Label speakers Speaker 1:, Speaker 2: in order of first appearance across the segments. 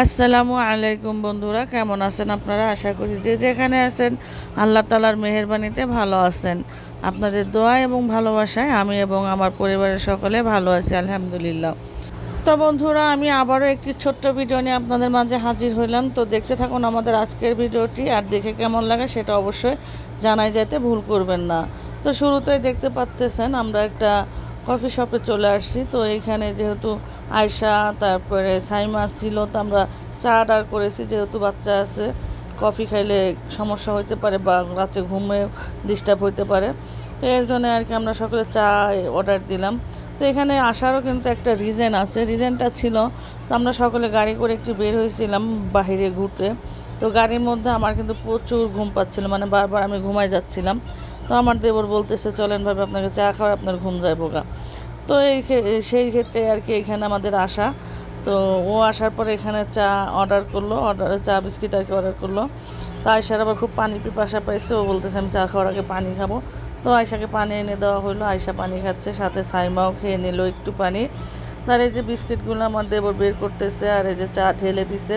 Speaker 1: আসসালামু আলাইকুম বন্ধুরা, কেমন আছেন আপনারা? আশা করি যে যেখানে আছেন, আল্লাহ তালার মেহরবানিতে ভালো আছেন। আপনাদের দোয়া এবং ভালোবাসায় আমি এবং আমার পরিবারের সকলে ভালো আছি, আলহামদুলিল্লাহ। তো বন্ধুরা, আমি আবারও একটি ছোট্ট ভিডিও নিয়ে আপনাদের মাঝে হাজির হইলাম। তো দেখতে থাকুন আমাদের আজকের ভিডিওটি, আর দেখে কেমন লাগে সেটা অবশ্যই জানাই যেতে ভুল করবেন না। তো শুরুতেই দেখতে পাচ্তেছেন, আমরা একটা কফি শপে চলে আসছি। তো এইখানে যেহেতু আয়শা, তারপরে সাইমা ছিল, তো আমরা চা অর্ডার করেছি, যেহেতু বাচ্চা আছে। কফি খাইলে সমস্যা হইতে পারে বা রাতে ঘুমে ডিস্টার্ব হইতে পারে। তো এর জন্য আর কি আমরা সকলে চা অর্ডার দিলাম। তো এখানে আসারও কিন্তু একটা রিজেন আছে। রিজেনটা ছিল, তো আমরা সকলে গাড়ি করে একটু বের হয়েছিলাম বাহিরে ঘুরতে। তো গাড়ির মধ্যে আমার কিন্তু প্রচুর ঘুম পাচ্ছিল মানে বারবার আমি ঘুমাই যাচ্ছিলাম। তো আমার দেবর বলতেছে, চলেন ভাবে, আপনাকে চা খাওয়া আপনার ঘুম যায় বোকা তো এই সেই ক্ষেত্রে আর কি এখানে আমাদের আসা। তো ও আসার পরে এখানে চা অর্ডার করল অর্ডার চা বিস্কিট আর কি অর্ডার করল। তো আয়সার আবার খুব পানি পিপাসা পাইছে, ও বলতেছে, আমি চা খাওয়ার আগে পানি খাব। তো আয়সাকে পানি এনে দেওয়া হলো আয়সা পানি খাচ্ছে, সাথে সাইমাও খেয়ে নিল একটু পানি। তার এই যে বিস্কিটগুলো আমার দেবর বের করতেছে, আর এই যে চা ঢেলে দিছে।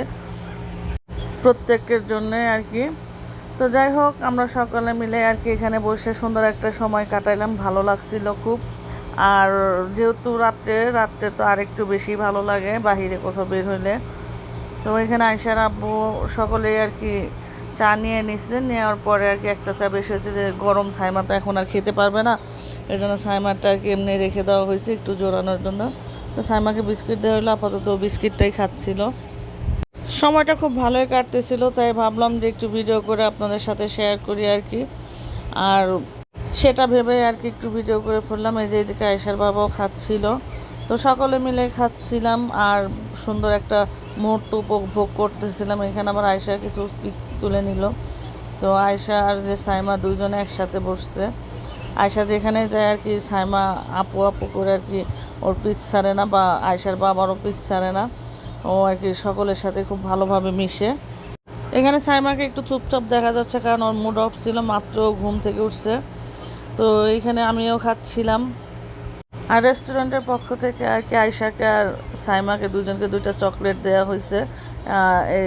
Speaker 1: প্রত্যেকের জন্যে আর কি তো যাই হোক, আমরা সকালে মিলে আর কি এখানে বসে সুন্দর একটা সময় কাটাইলাম, ভালো লাগছিল খুব। আর যেহেতু রাত্রে রাত্রে তো আর একটু বেশি ভালো লাগে বাহিরে কোথাও বের হইলে। তো এখানে আইসার আব্বু সকলেই আর কি চা নিয়ে নিচ্ছে নেওয়ার পরে আর কি একটা চা বেশি হয়েছে যে গরম ছাইমা তো এখন আর খেতে পারবে না। এই জন্য ছাইমাটা আর কি এমনি রেখে দেওয়া হয়েছে একটু জোরানোর জন্য। তো ছাইমাকে বিস্কিট দেওয়া হলো আপাতত বিস্কিটটাই খাচ্ছিল। সময়টা খুব ভালোই কাটতেছিল, তাই ভাবলাম যে একটু ভিডিও করে আপনাদের সাথে শেয়ার করি আর কি। আর সেটা ভেবে আর কি একটু ভিডিও করে ফেললাম। এই যে এদিকে আয়সার বাবাও খাচ্ছিল। তো সকলে মিলে খাচ্ছিলাম আর সুন্দর একটা মুহূর্ত উপভোগ করতেছিলাম। এখানে আবার আয়সা কিছু তুলে নিল। তো আয়সা আর যে সাইমা দুইজনে একসাথে বসছে। আয়সা যেখানে যায় আর কি, সাইমা আপু আপু করে আর কি ওর পিচ ছাড়ে না বা আয়সার বাবারও পিচ ছাড়ে না। ও আর কি, সকলের সাথে খুব ভালোভাবে মিশে। এখানে সাইমাকে একটু চুপচাপ দেখা যাচ্ছে, কারণ ওর মুড অফ ছিল, মাত্র ঘুম থেকে উঠছে। তো এইখানে আমিও খাচ্ছিলাম। আর রেস্টুরেন্টের পক্ষ থেকে আর কি আয়সাকে আর সাইমাকে দুজনকে দুইটা চকলেট দেওয়া হয়েছে। এই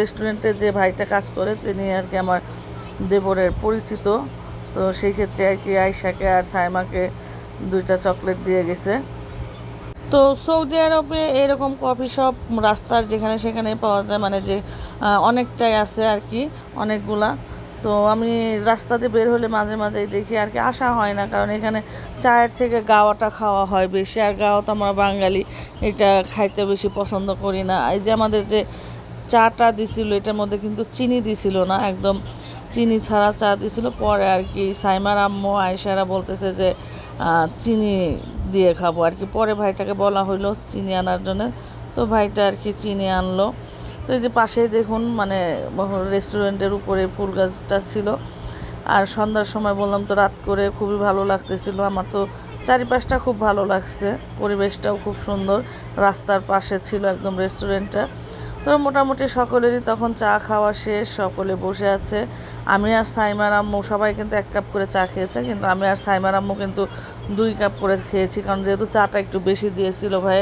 Speaker 1: রেস্টুরেন্টে যে ভাইটা কাজ করে, তিনি আর কি আমার দেবরের পরিচিত। তো সেই ক্ষেত্রে আর কি আয়সাকে আর সাইমাকে দুইটা চকলেট দিয়ে গেছে। তো সৌদি আরবে এরকম কফি শপ রাস্তার যেখানে সেখানে পাওয়া যায় মানে যে অনেকটাই আছে আর কি, অনেকগুলা। তো আমি রাস্তাতে বের হলে মাঝে মাঝেই দেখি আর কি, আসা হয় না। কারণ এখানে চায়ের থেকে গাওয়াটা খাওয়া হয় বেশি, আর গাওয়া তো আমরা বাঙালি, এটা খাইতে বেশি পছন্দ করি না। এই যে আমাদের যে চাটা দিছিল, এটার মধ্যে কিন্তু চিনি দিছিল না, একদম চিনি ছাড়া চা দিছিল পরে আর কি সাইমার আম্মু আয়সারা বলতেছে যে চিনি দিয়ে খাব। আর কি পরে ভাইটাকে বলা হইল চিনি আনার জন্য। তো ভাইটা আর কি চিনি আনলো। তো এই যে পাশেই দেখুন মানে রেস্টুরেন্টের উপরে ফুল গাছটা ছিল। আর সন্ধ্যার সময় বললাম তো রাত করে খুবই ভালো লাগতেছিল। আমার তো চারিপাশটা খুব ভালো লাগছে। পরিবেশটাও খুব সুন্দর। রাস্তার পাশে ছিল একদম রেস্টুরেন্টটা তো মোটামুটি সকলেরই তখন চা খাওয়া শেষ, সকলে বসে আছে। আমি আর সাইমার আম্মু সবাই কিন্তু এক কাপ করে চা খেয়েছে, কিন্তু আমি আর সাইমার আম্মু কিন্তু দুই কাপ করে খেয়েছি, কারণ যেহেতু চাটা একটু বেশি দিয়েছিল ভাই।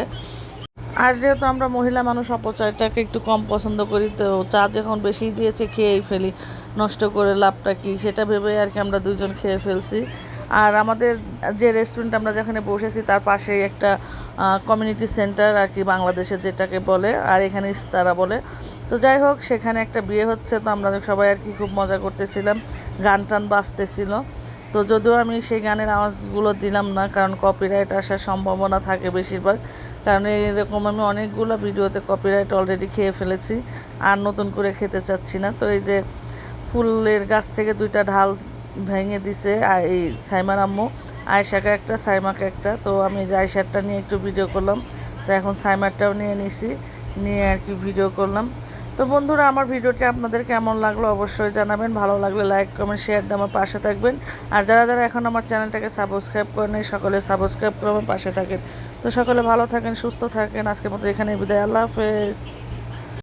Speaker 1: আর যেহেতু আমরা মহিলা মানুষ, অপচয়টাকে একটু কম পছন্দ করি, তো চা যখন বেশি দিয়েছে খেয়েই ফেলি। নষ্ট করে লাভটা কি, সেটা ভেবে আর কি আমরা দুজন খেয়ে ফেলছি। আর আমাদের যে রেস্টুরেন্ট আমরা যেখানে বসেছি, তার পাশেই একটা কমিউনিটি সেন্টার আর কি বাংলাদেশে যেটাকে বলে, আর এখানে ইস্তারা বলে। তো যাই হোক, সেখানে একটা বিয়ে হচ্ছে, তো আমরা সবাই আর কি খুব মজা করতেছিলাম, গান টান বাজতেছিল। তো যদিও আমি সেই গানের আওয়াজগুলো দিলাম না, কারণ কপিরাইট আসার সম্ভাবনা থাকে বেশিরভাগ। কারণ এরকম আমি অনেকগুলো ভিডিওতে কপিরাইট অলরেডি খেয়ে ফেলেছি, আর নতুন করে খেতে চাচ্ছি না। তো এই যে ফুলের গাছ থেকে দুইটা ঢাল ভেঙে দিছে এই সাইমার আম্মু। আয়সাকে একটা, সাইমাকে একটা। তো আমি আয়সারটা নিয়ে একটু ভিডিও করলাম, তো এখন সাইমারটাও নিয়ে নিছি, নিয়ে আর কি ভিডিও করলাম। তো বন্ধুরা, আমার ভিডিওটি আপনাদের কেমন লাগল অবশ্যই জানাবেন। ভালো লাগলে লাইক কমেন্ট শেয়ার দিয়ে আমার পাশে থাকবেন। আর যারা যারা এখন আমার চ্যানেলটাকে সাবস্ক্রাইব করেন সকলে সাবস্ক্রাইব করে আমার পাশে থাকেন। তো সকলে ভালো থাকেন, সুস্থ থাকেন। আজকের মতো এখানে বিদায়। আল্লাহ হাফেজ।